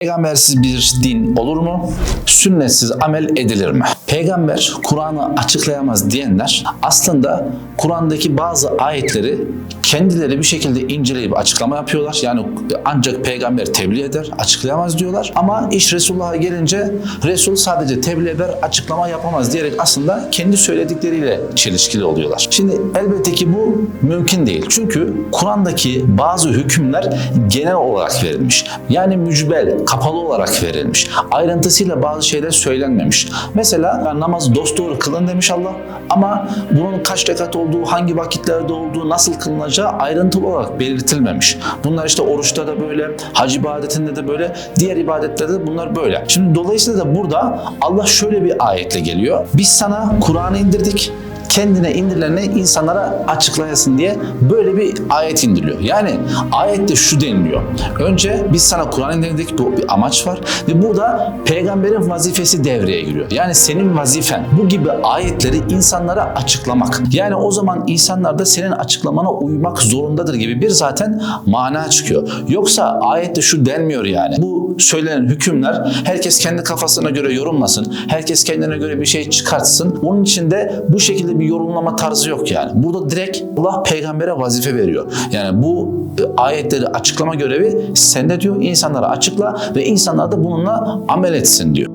Peygambersiz bir din olur mu? Sünnetsiz amel edilir mi? Peygamber Kur'an'ı açıklayamaz diyenler aslında Kur'an'daki bazı ayetleri kendileri bir şekilde inceleyip açıklama yapıyorlar. Yani ancak peygamber tebliğ eder, açıklayamaz diyorlar. Ama iş Resulullah'a gelince Resul sadece tebliğ eder, açıklama yapamaz diyerek aslında kendi söyledikleriyle çelişkili oluyorlar. Şimdi elbette ki bu mümkün değil. Çünkü Kur'an'daki bazı hükümler genel olarak verilmiş. Yani mücbel, kapalı olarak verilmiş. Ayrıntısıyla bazı şeyler söylenmemiş. Mesela namaz dosdoğru kılın demiş Allah ama bunun kaç rekat olduğu, hangi vakitlerde olduğu, nasıl kılınacağı ayrıntılı olarak belirtilmemiş. Bunlar işte oruçta da böyle, hac ibadetinde de böyle, diğer ibadetlerde de bunlar böyle. Şimdi dolayısıyla da burada Allah şöyle bir ayetle geliyor. Biz sana Kur'an'ı indirdik kendine indirileni insanlara açıklayasın diye böyle bir ayet indiriliyor. Yani ayette şu deniliyor. Önce biz sana Kur'an indirdik bu bir amaç var ve burada peygamberin vazifesi devreye giriyor. Yani senin vazifen bu gibi ayetleri insanlara açıklamak. Yani o zaman insanlar da senin açıklamana uymak zorundadır gibi bir zaten mana çıkıyor. Yoksa ayette şu denmiyor yani. Bu söylenen hükümler herkes kendi kafasına göre yorumlasın. Herkes kendine göre bir şey çıkartsın. Onun için de bu şekilde bir yorumlama tarzı yok yani. Burada direkt Allah peygambere vazife veriyor. Yani bu e, ayetleri açıklama görevi sende diyor. İnsanlara açıkla ve insanlar da bununla amel etsin diyor.